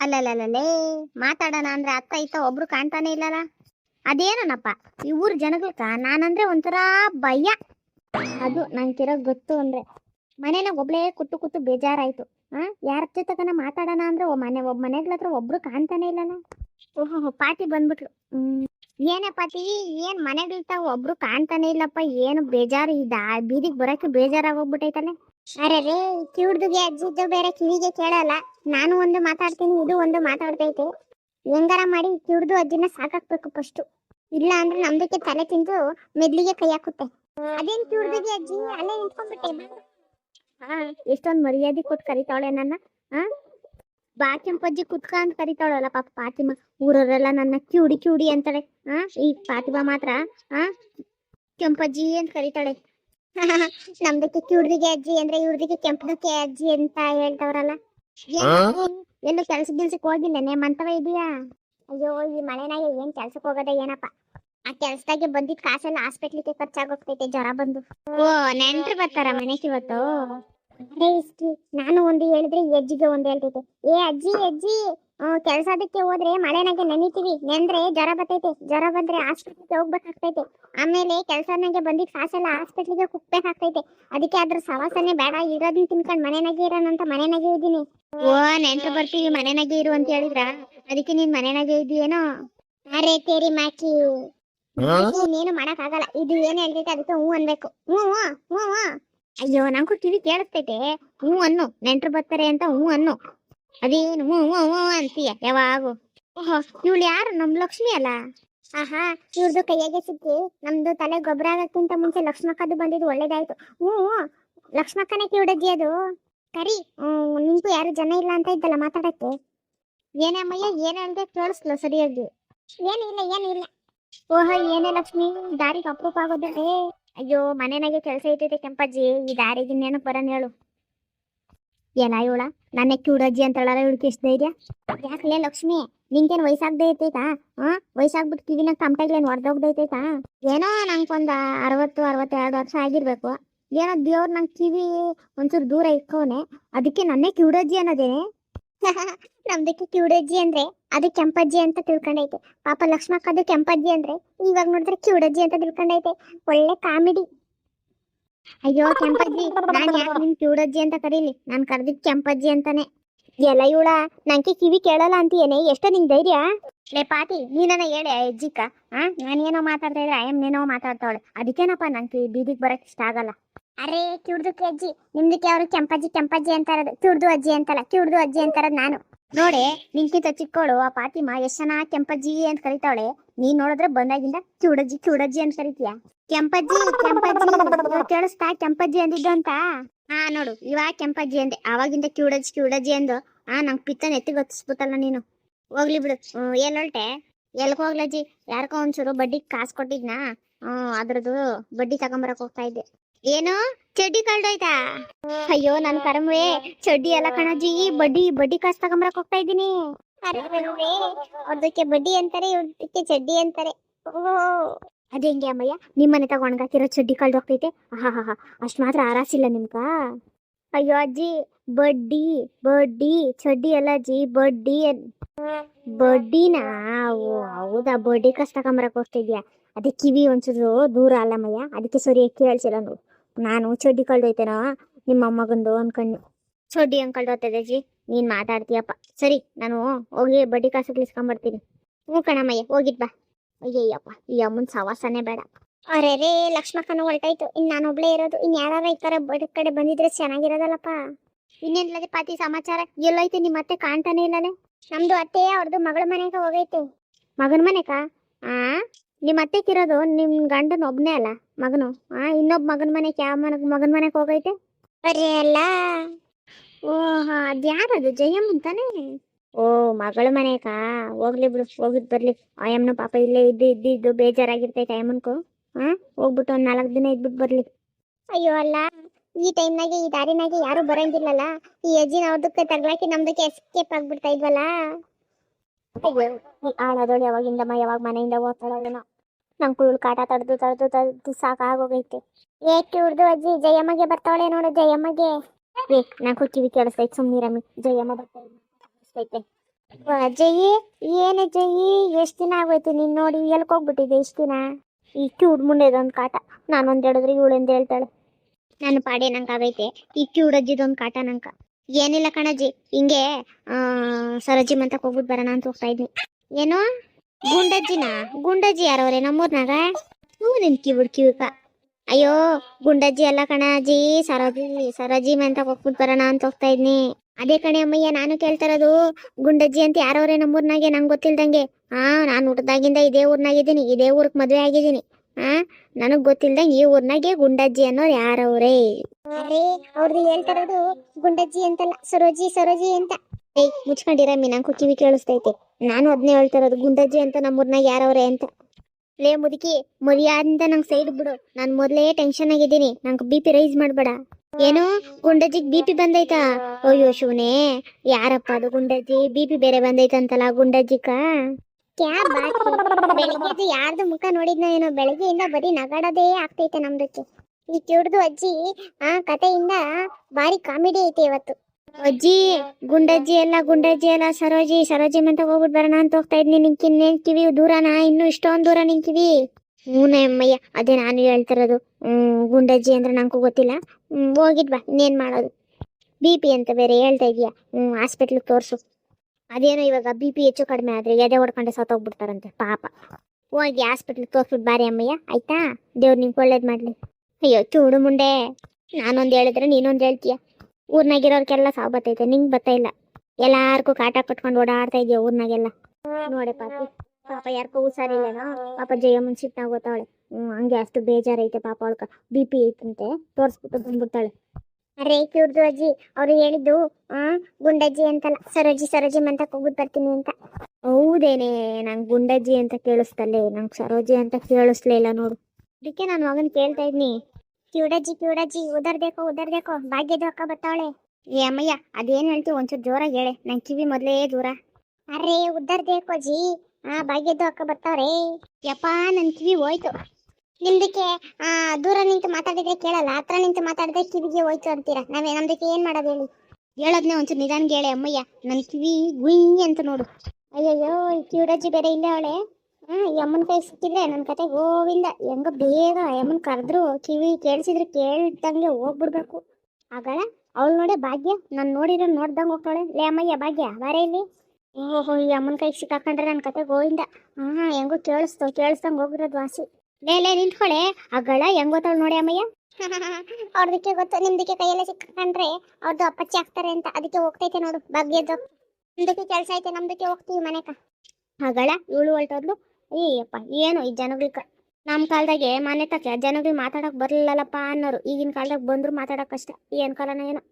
ಅಲ್ಲಲ್ಲೇ ಮಾತಾಡೋಣ ಅಂದ್ರೆ ಅತ್ತ ಇತ್ತ ಒಬ್ರು ಕಾಣ್ತಾನೆ ಇಲ್ಲಲ್ಲ ಅದೇನಪ್ಪ ಈ ಊರ್ ಜನಗಳ್ಕ ನಾನಂದ್ರೆ ಒಂಥರ ಭಯ. ಅದು ನಂಗಿರೋ ಗೊತ್ತು ಅಂದ್ರೆ, ಮನೇನ ಒಬ್ಳೇ ಕುಟ್ಟು ಕುಟ್ಟು ಬೇಜಾರಾಯ್ತು. ಆ, ಯಾರ ಜೊತೆಗನ ಮಾತಾಡೋಣ ಅಂದ್ರೆ ಮನೆ ಒಬ್ಬ ಮನೆಗಳ ಹತ್ರ ಒಬ್ರು ಕಾಣ್ತಾನೆ ಇಲ್ಲಲ್ಲ ಓಹೋ ಪಾಟಿ ಬಂದ್ಬಿಟ್ರು ಹ್ಮ್, ಏನೇ ಪಾತಿ, ಏನ್ ಮನೆಗಳ್ತಾವ ಒಬ್ರು ಕಾಣ್ತಾನೆ ಇಲ್ಲಪ್ಪ, ಏನು ಬೇಜಾರು ಇದ ಬೀದಿಗೆ ಬರಕ್ಕೆ ಬೇಜಾರಾಗೋಗ್ಬಿಟ್ಟೈತಲ್ಲ ಅರೆ ಕಿವಿಡ್ದುಗೆ ಅಜ್ಜಿದ್ದು ಬೇರೆ, ಕಿವಿಗೆ ಕೇಳಲ್ಲ. ನಾನು ಒಂದು ಮಾತಾಡ್ತೀನಿ, ಇದು ಒಂದು ಮಾತಾಡ್ತೈತೆ. ಹೆಂಗಾರ ಮಾಡಿ ಕಿವಿಡ್ದು ಅಜ್ಜಿನ ಸಾಕಾಕ್ಬೇಕು ಫಸ್ಟು ಇಲ್ಲ ಅಂದ್ರೆ ನಮ್ದಕ್ಕೆ ತಲೆ ತಿಂದು ಮೆದ್ಲಿಗೆ ಕೈ ಹಾಕುತ್ತೆ. ಅದೇನ್ ಕಿವಿಡ್ದುಗೆ ಅಜ್ಜಿ? ಅಲ್ಲೇ ನಿಂತ್ಕೊಂಡ್ಬಿಟ್ಟೆ. ಹಾ, ಎಷ್ಟೊಂದ್ ಮರ್ಯಾದೆ ಕೊಟ್ಟು ಕರಿತಾವಳೆ ನನ್ನ, ಹಾ? ಬಾ ಕೆಂಪಜ್ಜಿ ಕುತ್ಕ ಅಂತ ಕರಿತಾಳಲ್ಲ ಪಾಪ ಪಾತಿಮ. ಊರವರೆಲ್ಲ ನನ್ನ ಕಿವುಡಿ ಕಿವುಡಿ ಅಂತಾಳೆ ಹಾ, ಈ ಪಾತಿಮಾ ಮಾತ್ರ, ಹಾ? ಕೆಂಪಜ್ಜಿ ಅಂತ ಕರಿತಾಳೆ. ನಮ್ದಕ್ಕೆ ಕಿವ್ರಿಗೆ ಅಜ್ಜಿ ಅಂದ್ರೆ ಇವ್ರದಿಗೆ ಕೆಂಪದಕ್ಕೆ ಅಜ್ಜಿ ಅಂತ ಹೇಳ್ತವ್ರಲ್ಲ? ಎಲ್ಲೂ ಕೆಲ್ಸ ಗಿಲ್ಸಕ್ ಹೋಗಿಲ್ಲ ನೇಮಂತವ ಇದೆಯಾ? ಅಯ್ಯೋ ಈ ಮಳೆನಾಗ ಏನ್ ಕೆಲ್ಸಕ್ ಹೋಗೋದ ಏನಪ್ಪ? ಆ ಕೆಲ್ಸದಾಗೆ ಬಂದಿದ್ ಕಾಸೆಲ್ಲ ಹಾಸ್ಪಿಟ್ಲಿಗೆ ಖರ್ಚಾಗೋಗ್ತೈತೆ ಜ್ವರ ಬಂದು. ಓ ನೆಂಟ್ರು ಬರ್ತಾರ ಮನೆಗೆ ಇವತ್ತು? ನಾನು ಒಂದು ಹೇಳಿದ್ರೆ ಈ ಅಜ್ಜಿಗೆ ಒಂದು ಹೇಳ್ತೈತೆ. ಏ ಅಜ್ಜಿ ಅಜ್ಜಿ ಕೆಲ್ಸದಕ್ಕೆ ಹೋದ್ರೆ ಮಳೆನಾಗೆ ನೆನಿತೀವಿ. ನೆಂದ್ರೆ ಜ್ವರ ಬರ್ತೈತೆ. ಜ್ವರ ಬಂದ್ರೆ ಹಾಸ್ಪಿಟ್ಲಿಗೆ ಹೋಗ್ಬೇಕಾಗ್ತೈತೆ. ಆಮೇಲೆ ಕೆಲ್ಸನಾಗೆ ಬಂದಿದ್ ಕಾಸೆಲ್ಲ ಹಾಸ್ಪಿಟ್ಲಿಗೆ ಕುಕ್ಬೇಕಾಗ್ತೈತೆ ಅದಕ್ಕೆ ಅದ್ರ ಸವಾಸನೆ ಬೇಡ. ಇರೋದನ್ನ ತಿನ್ಕೊಂಡ್ ಮನೆನಾಗೆ ಇರೋಣಂತ ಮನೆನಾಗೆ ಇದ್ದೀನಿ. ಓ ನೆಂಟ್ರು ಬರ್ತೀವಿ. ಮನೆನಾಗೆ ಇರು ಅಂತ ಹೇಳಿದ್ರ? ಅದಕ್ಕೆ ನೀನ್ ಮನೆನಾಗೆ ಇದೀಯೇನೋ ಅರೆ ತೇರಿ ಮಾಕಿ. ಇನ್ನೇನು ಮಾಡಕ್ ಆಗಲ್ಲ ಇದು ಏನ್ ಹೇಳ್ತೈತೆ ಅದಕ್ಕೆ ಹ್ಞೂ ಅನ್ಬೇಕು. ಹ್ಞೂ ಹ್ಞೂ ಹ್ಞೂ ಹ್ಞೂ ಅಯ್ಯೋ ನಂಗೂ ಕಿವಿ ಕೇಳಿಸ್ತೈತೆ. ಹ್ಞೂ ಅನ್ನು. ನೆಂಟ್ರು ಬರ್ತಾರೆ ಅಂತ ಹ್ಞೂ ಅನ್ನು. ಅದೇನು ಹ್ಞೂ ಹ್ಞೂ ಅಂತೀಯ ಯಾವಾಗೂ. ಓಹೋ, ಇವಳು ಯಾರು? ನಮ್ ಲಕ್ಷ್ಮಿ ಅಲ್ಲ ಆಹಾ ಇವ್ರದ್ದು ಕೈಯಾಗೆ ಸಿಕ್ಕಿ ನಮ್ದು ತಲೆ ಗೊಬ್ಬರ ಆಗಕ್ಕಿಂತ ಮುಂಚೆ ಲಕ್ಷ್ಮಕ್ಕದು ಬಂದಿದ್ದು ಒಳ್ಳೇದಾಯ್ತು. ಹ್ಞೂ ಲಕ್ಷ್ಮಕ್ಕನೆ ಕಿವಿಡಜ್ಜಿ ಅದು. ಕರಿ ನಿಂತು ಯಾರು ಜನ ಇಲ್ಲ ಅಂತ ಇದ್ದಲ್ಲ ಮಾತಾಡಕ್ಕೆ. ಏನೇ ಅಮ್ಮಯ್ಯ ಕೇಳಿಸ್ಲ ಸರಿಯಾಗಿ. ಏನಿಲ್ಲ ಏನಿಲ್ಲ. ಓಹ, ಏನೇ ಲಕ್ಷ್ಮಿ, ದಾರಿಗೆ ಅಪ್ರೂಪ ಆಗೋದೇ ಅಯ್ಯೋ, ಮನೆನಾಗೆ ಕೆಲಸ ಐತೈತೆ ಕೆಂಪಜ್ಜಿ. ಈ ದಾರಿಗೆ ಇನ್ನೇನು ಹೇಳು. ಏನ ಇವಳ ನನ್ನ ಕಿವುಡಜ್ಜಿ ಅಂತ ಹೇಳಾರ ಇವಳಿಗೆ ಎಷ್ಟು ಧೈರ್ಯ? ಯಾಕಲೇ ಲಕ್ಷ್ಮಿ, ನಿಂಗೇನು ವಯಸ್ಸಾಗ್ದೇ ಐತೈತಾ ಹಾ ವಯಸ್ಸಾಗ್ಬಿಟ್ಟು ಕಿವಿನ ತಮಟಗ್ಲೇನು ಹೊಡೆದೋಗ್ದೈತೈತಾ ಏನೋ ನಂಗೊಂದು ಅರವತ್ತು, ಅರವತ್ತೆರಡು ವರ್ಷ ಆಗಿರ್ಬೇಕು. ಏನೋ ದೇವ್ರ ನಂಗೆ ಕಿವಿ ಒಂಚೂರು ದೂರ ಇಟ್ಕೋನೆ, ಅದಕ್ಕೆ ನನ್ನೇ ಕ್ಯೂಡಜ್ಜಿ ಅನ್ನೋದೇನೆ? ನಮ್ದಕ್ಕೆ ಕಿವುಡಜ್ಜಿ ಅಂದ್ರೆ ಅದು ಕೆಂಪಜ್ಜಿ ಅಂತ ತಿಳ್ಕೊಂಡೈತೆ. ಪಾಪ ಲಕ್ಷ್ಮಕ್ಕದು ಕೆಂಪಜ್ಜಿ ಅಂದ್ರೆ ಇವಾಗ ನೋಡಿದ್ರೆ ಕಿವುಡಜ್ಜಿ ಅಂತ ತಿಳ್ಕೊಂಡೈತೆ. ಒಳ್ಳೆ ಕಾಮಿಡಿ. ಅಯ್ಯೋ, ಕೆಂಪಜ್ಜಿ, ನಾನ್ ಯಾಕೆ ನಿನ್ ಕ್ಯೂಡಜ್ಜಿ ಅಂತ ಕರೀಲಿ? ನಾನ್ ಕರ್ದಿದ್ ಕೆಂಪಜ್ಜಿ ಅಂತಾನೆ. ಎಲ್ಲ ಇವಳ ನಂಗೆ ಕಿವಿ ಕೇಳಲ್ಲ ಅಂತೀಯೇನೆ? ಎಷ್ಟೋ ನಿಂಗ್ ಧೈರ್ಯ? ಲೇ ಪಾತಿ, ನೀನನ್ನ ಹೇಳಿ ಆ ಅಜ್ಜಿಕ ಆ, ನಾನೇನೋ ಮಾತಾಡ್ತಾ ಇದ್ರೆ ಏನೋ ಮಾತಾಡ್ತಾವಳೆ. ಅದಕ್ಕೇನಪ್ಪ ನಂಗೆ ಬೀದಿಗೆ ಬರಕ್ ಇಷ್ಟ ಆಗಲ್ಲ. ಅರೆ ಕಿವ್ದಕ್ಕೆ ಅಜ್ಜಿ ನಿಮ್ದಕ್ಕೆ ಅವರು ಕೆಂಪಜ್ಜಿ ಕೆಂಪಜ್ಜಿ ಅಂತಾರದು. ಕಿವ್ದು ಅಜ್ಜಿ ಅಂತಲ್ಲ ಕಿವ್ದು ಅಜ್ಜಿ ಅಂತಾರದ್ ನಾನು. ನೋಡೆ ನಿನ್ಕಿಂತ ಚಿಕ್ಕೋಳು ಆ ಪಾತಿಮಾ ಎಷ್ಟ್ ಕೆಂಪಜ್ಜಿ ಅಂತ ಕರಿತಾವಳೆ ನೀನ್ ನೋಡಿದ್ರೆ ಬಂದಾಗಿಂದ ಚೂಡಜ್ಜಿ ಚೂಡಜ್ಜಿ ಅಂತ ಕರಿತೀಯ? ಕೆಂಪಜ್ಜಿ ಕೆಂಪಜ್ಜಿ ಕೇಳಿಸ್ತಾ ಕೆಂಪಜ್ಜಿ ಅಂದಿದ್ದು ಅಂತ? ಹಾ ನೋಡು ಇವಾಗ ಕೆಂಪಜ್ಜಿ ಅಂದೆ. ಅವಾಗಿಂದ ಕ್ಯೂಡಜ್ಜಿ ಕ್ಯೂಡಜ್ಜಿ ಅಂದು. ಆ ನಂಗೆ ಪಿತ್ತ ನೆತ್ತಿ ಹೊತ್ತಿಸ್ಬಿಟ್ಟಲ್ಲ ನೀನು. ಹೋಗ್ಲಿ ಬಿಡು. ಹ್ಮ್, ಎಲ್ ಹೊಲ್ಟೆ ಎಲ್ಕ್ ಹೋಗ್ಲಜ್ಜಿ? ಯಾರ್ಕೋ ಒಂಚೂರು ಬಡ್ಡಿ ಕಾಸು ಕೊಟ್ಟಿದ್ನಾ? ಹ್ಮ್ ಅದ್ರದ್ದು ಬಡ್ಡಿ ತಗೊಂಬರಕ್ ಹೋಗ್ತಾ ಇದ್ದೆ. ಏನು? ಚಡ್ಡಿ ಕಳ್ದೋಯ್ತಾ? ಅಯ್ಯೋ ನನ್ ಕರ್ಮವೇ ಚಡ್ಡಿ ಎಲ್ಲ ಕಣಜ್ಜಿ ಬಡ್ಡಿ ಬಡ್ಡಿ ಕಾಸು ತಗೊಂಬರಕ್ ಹೋಗ್ತಾ ಇದ್ದೀನಿ. ಅದಕ್ಕೆ ಬಡ್ಡಿ ಅಂತಾರೆ ಇವಕ್ಕೆ ಚಡ್ಡಿ ಅಂತಾರೆ. ಓ ಅದೇ ಹೆಂಗೆ ಅಮ್ಮಯ್ಯ? ನಿಮ್ಮನೆ ತಗೊಂಡ್ಗಾಕಿರೋ ಚಡ್ಡಿ ಕಳ್ದೋಗ್ತೈತೆ? ಆಹಾ ಅಷ್ಟ್ ಮಾತ್ರ ಆರಾಸಿಲ್ಲ ನಿಮ್ಗ ಅಯ್ಯೋ ಅಜ್ಜಿ ಬಡ್ಡಿ ಬಡ್ಡಿ ಚಡ್ಡಿ ಅಲ್ಲ ಅಜ್ಜಿ ಬಡ್ಡಿ ಬಡ್ಡಿನಾ ಓ ಹೌದಾ ಬಡ್ಡಿ ಕಷ್ಟ ತಗೊಂಬರಕ್ ಹೋಗ್ತಿದ್ಯಾ ಅದೇ ಕಿವಿ ಒಂಚೂರು ದೂರ ಅಲ್ಲಮ್ಮಯ್ಯ ಅದಕ್ಕೆ ಸರಿ ಕೇಳಿಸಿಲ್ಲ ನೋಡು. ನಾನು ಚಡ್ಡಿ ಕಳ್ದೋಯ್ತೇನೋ ನಿಮ್ಮ ಅಮ್ಮಗಂದು ಅನ್ಕೊಂಡು. ಚಡ್ಡಿ ಹಂಗ್ ಕಳ್ದೋಗ್ತದೆ ನೀನ್ ಮಾತಾಡ್ತೀಯಪ್ಪ. ಸರಿ ನಾನು ಹೋಗಿ ಬಡ್ಡಿ ಕಾಸು ಇಸ್ಕೊಂಬರ್ತೀನಿ ಹ್ಞೂ ಕಣಮ್ಮಯ್ಯ ಹೋಗಿದ್ ಬಾ. ಅಯ್ಯಯ್ಯಪ್ಪ ಈ ಅಮ್ಮನ್ ಸವಾಸನೇ ಬೇಡ. ಅರೆ ರೇ ಲಕ್ಷ್ಮಕ್ಕನ ಹೊರಟಾಯ್ತು. ಇನ್ ನಾನು ಒಬ್ಳೇ ಇರೋದು. ಇನ್ ಯಾರ ಈ ತರ ಬಡ ಕಡೆ ಬಂದಿದ್ರೆ ಚೆನ್ನಾಗಿರೋದಲ್ಲಪ್ಪ. ಇನ್ನೇನಿಲ್ಲದೆ ಪಾತಿ ಸಮಾಚಾರ? ಎಲ್ಲೈತೆ ನಿಮ್ಮ ಅತ್ತೆ ಕಾಣ್ತಾನೆ ಇಲ್ಲನೆ? ನಮ್ದು ಅತ್ತೆ ಅವ್ರದ್ದು ಮಗಳ ಮನೆಗೆ ಹೋಗೈತೆ. ಮಗನ ಮನೆಕ ಆ? ನಿಮ್ಮ ಅತ್ತೆಗಿರೋದು ನಿಮ್ ಗಂಡನ ಒಬ್ನೇ ಅಲ್ಲ ಮಗನು? ಆ ಇನ್ನೊಬ್ಬ ಮಗನ ಮನೆಗೆ ಯಾವ ಮನ ಮಗನ ಮನೆಗೆ ಹೋಗೈತೆ? ಅರೆ ಅಲ್ಲ. ಓಹ್ ಅದ್ಯಾರದು ಜಯಮ್ಮ ತಾನೇ ಓ ಮಗಳ ಮನೆಗಾ? ಹೋಗ್ಲಿ ಬಿಡು ಹೋಗಿದ್ ಬರ್ಲಿ. ಆಯಮ್ಮನ ಪಾಪ ಇಲ್ಲೇ ಇದ್ದು ಇದ್ದು ಇದ್ದು ಬೇಜಾರಾಗಿರ್ತೈತೆ ಅಯ್ಯಮ್ಮನ್ಕು ಹಾ ಹೋಗ್ಬಿಟ್ಟು ಒಂದ್ ನಾಲ್ಕು ದಿನ ಇದ್ಬಿಟ್ಟು ಬರ್ಲಿ. ಅಯ್ಯೋ ಅಲ್ಲ. ಈ ಟೈಮ್ನಾಗೆ ಈ ದಾರಿನಾಗೆ ಯಾರು ಬರಂಗಿಲ್ಲಲ್ಲ. ಈ ಅಜ್ಜಿನ ಅವ್ರದಕ್ಕೆ ತಗ್ಲಾಕಿ ನಮ್ದಕ್ಕೆ ಎಸ್ಕೇಪ್ ಆಗ್ಬಿಡ್ತಾ ಇದ್ವಲ್ಲ. ಆಳದೋಳು ಯಾವಾಗಿಂದಮ್ಮ ಯಾವಾಗ ಮನೆಯಿಂದ ಹೋಗ್ತಾಳೋ ನಂಗೆ ಕುಳ್ಳು ಕಾಟ ತಡೆದು ತಡೆದು ತಡ್ದು ಸಾಕಾಗೋಗೈತೆ. ಏಕೆ ಉರ್ದು ಅಜ್ಜಿ? ಜಯಮ್ಮಗೆ ಬರ್ತಾವಳೆ ನೋಡು ಜಯಮ್ಮಗೆ. ಏ ನಂಗೂ ಕಿವಿ ಕೇಳಿಸ್ತೈತೆ ಸುಮ್ಮನಿರಮ್ಮಿ ಜಯಮ್ಮ. ಕೇಳಿಸ್ತೈತೆ. ಜಯಿ ಏನೇ ಜಯಿ ಎಷ್ಟು ದಿನ ಆಗೋಯ್ತು ನೀನ್ ನೋಡಿ? ಎಲ್ಕ್ ಹೋಗ್ಬಿಟ್ಟಿದೆ ಇಷ್ಟು ದಿನ? ಈ ಕ್ಯೂಡ್ ಮುಂಡೆದೊಂದು ಕಾಟ. ನಾನೊಂದು ಹೇಳಿದ್ರೆ ಇವಳೊಂದು ಹೇಳ್ತಾಳೆ. ನನ್ನ ಪಾಡಿ ನಂಗೆ ಆಗೈತೆ. ಈ ಕ್ಯೂಡ್ ಅಜ್ಜಿದೊಂದು ಕಾಟ ನಂಕ ಏನಿಲ್ಲ ಕಣಜ್ಜಿ. ಹಿಂಗೆ ಸರೋಜಿ ಮಂತಕ್ಕೆ ಹೋಗ್ಬಿಟ್ಟು ಬರೋಣ ಅಂತ ಹೋಗ್ತಾ ಇದ್ನಿ ಏನು? ಗುಂಡಜ್ಜಿನ? ಗುಂಡಜ್ಜಿ ಯಾರವ್ರೆ? ನಮ್ಮೂರ್ನಾಗ? ಹ್ಞೂ, ನಿನ್ ಕಿವಿಡ್ ಕಿವಿಕ. ಅಯ್ಯೋ, ಗುಂಡಜ್ಜಿ ಅಲ್ಲ ಕಣಜ್ಜಿ. ಸರಜಿ ಸರಜಿ ಸರೋಜಿ ಮಂತಕ್ಕೆ ಹೋಗ್ಬಿಟ್ಟು ಬರೋಣ ಅಂತ ಹೋಗ್ತಾ ಇದ್ನಿ. ಅದೇ ಕಣೆ ಅಮ್ಮಯ್ಯ, ನಾನು ಕೇಳ್ತಾ ಇರೋದು, ಗುಂಡಜ್ಜಿ ಅಂತ ಯಾರವ್ರೆ ನಮ್ಮೂರ್ನಾಗೆ? ನಂಗೆ ಗೊತ್ತಿಲ್ದಂಗೆ. ಹಾ ನಾನು ಹುಟ್ಟದಾಗಿಂದ ಇದೇ ಊರ್ನಾಗಿದ್ದೀನಿ ಇದೇ ಊರಿಗೆ ಮದುವೆ ಆಗಿದ್ದೀನಿ. ಹಾ ನನಗ್ ಗೊತ್ತಿಲ್ಲದೆ ಈ ಊರ್ನಾಗೆ ಗುಂಡಜ್ಜಿ ಅನ್ನೋರು ಯಾರವ್ರೆ? ಅರೇ ಅವ್ರದ್ದು ಹೇಳ್ತಾರದು ಗುಂಡಜ್ಜಿ ಅಂತಲ್ಲ ಸರೋಜಿ ಸರೋಜಿ ಅಂತ. ಏಯ್ ಮುಚ್ಕೊಂಡಿರಮ್ಮಿ ನಂಗೂ ಕಿವಿ ಕೇಳಿಸ್ತೈತೆ. ನಾನು ಅದನ್ನೇ ಹೇಳ್ತಾರದು ಗುಂಡಜ್ಜಿ ಅಂತ ನಮ್ಮೂರ್ನಾಗ ಯಾರವ್ರೆ ಅಂತ. ಲೇ ಮುದುಕಿ ಮರ್ಯಾದಿಂದ ನಂಗೆ ಸೈಡ್ ಬಿಡು. ನಾನು ಮೊದಲೇ ಟೆನ್ಷನ್ ಆಗಿದ್ದೀನಿ. ನಂಗೆ ಬಿ ಪಿ ರೈಸ್ ಮಾಡಬೇಡ. ಏನು? ಗುಂಡಜ್ಜಿಗ್ ಬಿ ಪಿ ಬಂದೈತಾ? ಅಯ್ಯೋ ಶಿವನೇ ಯಾರಪ್ಪ ಅದು ಗುಂಡಜ್ಜಿ? ಬಿ ಪಿ ಬೇರೆ ಬಂದೈತಂತಲ್ಲ ಗುಂಡಜ್ಜಿಕ ಕ್ಯಾ ಬಾತ್ ಬೆಳಿಗ್ಗೆ ಯಾರ್ದು ಮುಖ ನೋಡಿದ್ನ ಏನೋ, ಬೆಳಿಗ್ಗೆಯಿಂದ ಬರೀ ನಗಾಡೋದೇ ಆಗ್ತೈತೆ ನಮ್ದಕ್ಕೆ. ಈ ಕಿಡ್ದು ಅಜ್ಜಿ, ಆ ಕಥೆಯಿಂದ ಬಾರಿ ಕಾಮಿಡಿ ಐತೆ ಇವತ್ತು. ಅಜ್ಜಿ, ಗುಂಡಜ್ಜಿ ಎಲ್ಲ ಗುಂಡಜ್ಜಿ ಎಲ್ಲ, ಸರೋಜಿ ಸರೋಜಿ ಅಂತ ಹೋಗ್ಬಿಟ್ಟು ಬರೋಣ ಅಂತ ಹೋಗ್ತಾ ಇದ್ನಿ. ನಿನ್ ನಿಂತಿವಿ ಕಿವಿ ದೂರನಾ? ಇನ್ನು ಇಷ್ಟೊಂದ್ ದೂರ ನಿನ್ ಕಿವಿ? ಹ್ಞೂನೇ ಅಮ್ಮಯ್ಯ, ಅದೇ ನಾನು ಹೇಳ್ತಿರೋದು. ಹ್ಮ್, ಗುಂಡಜ್ಜಿ ಅಂದ್ರೆ ನನಗೂ ಗೊತ್ತಿಲ್ಲ. ಹೋಗಿದ್ ಬಾ, ಇನ್ನೇನ್ ಮಾಡೋದು? ಬಿ ಪಿ ಅಂತ ಬೇರೆ ಹೇಳ್ತಾ ಇದೀಯ? ಹ್ಮ್, ಹಾಸ್ಪಿಟ್ಲಿಗೆ ತೋರ್ಸು. ಅದೇನೋ ಇವಾಗ ಬಿ ಪಿ ಹೆಚ್ಚು ಕಡಿಮೆ ಆದ್ರೆ ಎದೆ ಹೊಡ್ಕೊಂಡೆ ಸತ್ತೋಗ್ಬಿಡ್ತಾರಂತೆ, ಪಾಪ. ಹೋಗಿ ಹಾಸ್ಪಿಟ್ಲಿಗೆ ತೋರ್ಸ್ಬಿಟ್ಟು ಬಾರಿ ಅಮ್ಮಯ್ಯ, ಆಯ್ತಾ? ದೇವ್ರು ನಿಂಗೆ ಒಳ್ಳೇದು ಮಾಡ್ಲಿ. ಅಯ್ಯೋ, ಚೂಡು ಮುಂಡೆ. ನಾನೊಂದು ಹೇಳಿದ್ರೆ ನೀನೊಂದು ಹೇಳ್ತೀಯ? ಊರ್ನಾಗಿರೋರ್ಗೆಲ್ಲ ಸಾವು ಬತ್ತೈತೆ ನಿಂಗೆ ಬರ್ತಾ ಇಲ್ಲ. ಎಲ್ಲಾರ್ಗೂ ಕಾಟ ಕಟ್ಕೊಂಡು ಓಡಾಡ್ತಾ ಇದೆಯಾ ಊರ್ನಾಗೆಲ್ಲ? ನೋಡೆ ಪಾಪಿ. ಪಾಪ ಯಾರ್ಕೋ ಹುಷಾರಿಲ್ಲನೋ? ಪಾಪ ಜಯಮ್ಮನ್ ಸಿಟ್ನಾಗ ಗೊತ್ತಾವಳೆ ಹ್ಮ್, ಹಂಗೆ ಅಷ್ಟು ಬೇಜಾರೈತೆ ಪಾಪ ಅವಳ್ಕ. ಬಿ ಪಿ ಐತಂತೆ, ತೋರಿಸ್ಬಿಟ್ಟು ಬಂದ್ಬಿಡ್ತಾಳೆ. ಅರೆ ಉರ್ದು ಅಜ್ಜಿ ಅವ್ರು ಹೇಳಿದ್ದು ಆ ಗುಂಡಜ್ಜಿ ಅಂತಲ್ಲ ಸರೋಜಿ ಸರೋಜಿ ಅಂತ ಹೋಗ್ಬಿಟ್ಟು ಬರ್ತೀನಿ ಅಂತ. ಹೌದೇನೆ ನಂಗೆ ಗುಂಡಜ್ಜಿ ಅಂತ ಕೇಳಿಸ್ತಲ್ಲೇ ನಂಗೆ ಸರೋಜಿ ಅಂತ ಕೇಳಿಸ್ಲಿಲ್ಲ ನೋಡು. ಅದಕ್ಕೆ ನಾನು ಮಗನ್ ಕೇಳ್ತಾ ಇದ್ನಿ. ಕಿವುಡಜ್ಜಿ ಕಿವುಡಜ್ಜಿ ಉದರ್ದೇಕೋ ಉದರ್ದೇಕೋ ಭಾಗ್ಯದ ಅಕ್ಕ ಬರ್ತಾವಳೆ. ಏ ಅಮ್ಮಯ್ಯ ಅದೇನ್ ಹೇಳ್ತೀವಿ ಒಂಚೂರು ಜೋರಾಗಿ ಹೇಳೆ ನಂಗೆ ಕಿವಿ ಮೊದಲೇ ದೂರ. ಅರೆ ಉದ್ದರ್ದೇಕೋ ಜಿ ಆ ಭಾಗ್ಯದ ಅಕ್ಕ ಬರ್ತಾವ್ರೆ. ಯಪ್ಪ ನನ್ ಕಿವಿ ಹೋಯ್ತು. ನಿಮ್ದಕ್ಕೆ, ಆ, ದೂರ ನಿಂತು ಮಾತಾಡಿದ್ರೆ ಕೇಳಲ್ಲ, ಹತ್ರ ನಿಂತು ಮಾತಾಡಿದ್ರೆ ಕಿವಿಗೆ ಹೋಯ್ತು ಅಂತೀರಾ? ನಾವೇ ನಮ್ದಕ್ಕೆ ಏನ್ ಮಾಡೋದು ಹೇಳಿ? ಹೇಳೋದ್ನೆ ಒಂಚೂರು ನಿಧಾನ ಹೇಳಿ ಅಮ್ಮಯ್ಯ. ನನ್ ಕಿವಿ ಗುಯ್ ಅಂತ ನೋಡು. ಅಯ್ಯಯ್ಯೋ ಕಿವುಡಜ್ಜಿ ಬೇರೆ ಇಲ್ಲ ಅವಳೆ. ಹಾ ಈ ಅಮ್ಮನ ಕೈ ಸಿಕ್ಕಿದ್ರೆ ನನ್ನ ಕತೆ ಗೋವಿಂದ. ಹೆಂಗ ಬೇಗ ಅಮ್ಮನ್ ಕರೆದ್ರು, ಕಿವಿ ಕೇಳಿಸಿದ್ರೆ ಕೇಳ್ದಂಗೆ ಹೋಗ್ಬಿಡ್ಬೇಕು. ಆಗಲ್ಲ ಅವಳು ನೋಡೆ ಭಾಗ್ಯ, ನಾನು ನೋಡಿರೋ ನೋಡ್ದಂಗೆ ಹೋಗ್ತಾಳೆ. ಲೇ ಅಮ್ಮಯ್ಯ, ಭಾಗ್ಯ, ಬಾರೇ ಇಲ್ಲಿ. ಓಹೋ, ಈ ಅಮ್ಮನ ಕೈ ಸಿಕ್ಕಾಕೊಂಡ್ರೆ ನನ್ನ ಕತೆ ಗೋವಿಂದ. ಹಾ ಹೆಂಗೋ ಕೇಳಿಸ್ತು, ಕೇಳಿಸ್ದಂಗೆ ಹೋಗಿರೋದು ವಾಸಿ. ಲೇ ಲೇ ನಿಂತ್ಕೊಳೆ ಆ ಗಳ ಹೆಂಗ್ ಗೊತ್ತಾಳು ನೋಡಿ ಅಮ್ಮಯ್ಯ? ಅವ್ರದಕ್ಕೆ ಗೊತ್ತು ನಿಮ್ದಕ್ಕೆ ಕೈಯೆಲ್ಲ ಸಿಕ್ಕಂದ್ರೆ ಅವ್ರದ್ದು ಅಪ್ಪಚ್ಚಿ ಆಗ್ತಾರೆ ಅಂತ. ಅದಕ್ಕೆ ಹೋಗ್ತೈತೆ ನೋಡು ಬಗ್ಗೆದ್ದು. ನಿಮ್ದಕ್ಕೆ ಕೆಲಸ ಐತೆ ನಮ್ದಕ್ಕೆ ಹೋಗ್ತೀವಿ ಮನೆಕ. ಅಗಳ ಇವಳು ಹೊಲ್ಟೋದ್ಲು. ಅಯ್ಯಪ್ಪ ಏನು ಈ ಜನಗಳಿಗೆ ನಮ್ಮ ಕಾಲದಾಗೆ ಮನೆ ತಕ್ಕ ಜನಗಳಿಗೆ ಮಾತಾಡಕ್ ಬರಲಿಲ್ಲಲ್ಲಪ್ಪ ಅನ್ನೋರು. ಈಗಿನ ಕಾಲದಾಗ ಬಂದ್ರು ಮಾತಾಡಕ್ ಕಷ್ಟ ಏನ್ ಕಾಲನ ಏನೋ.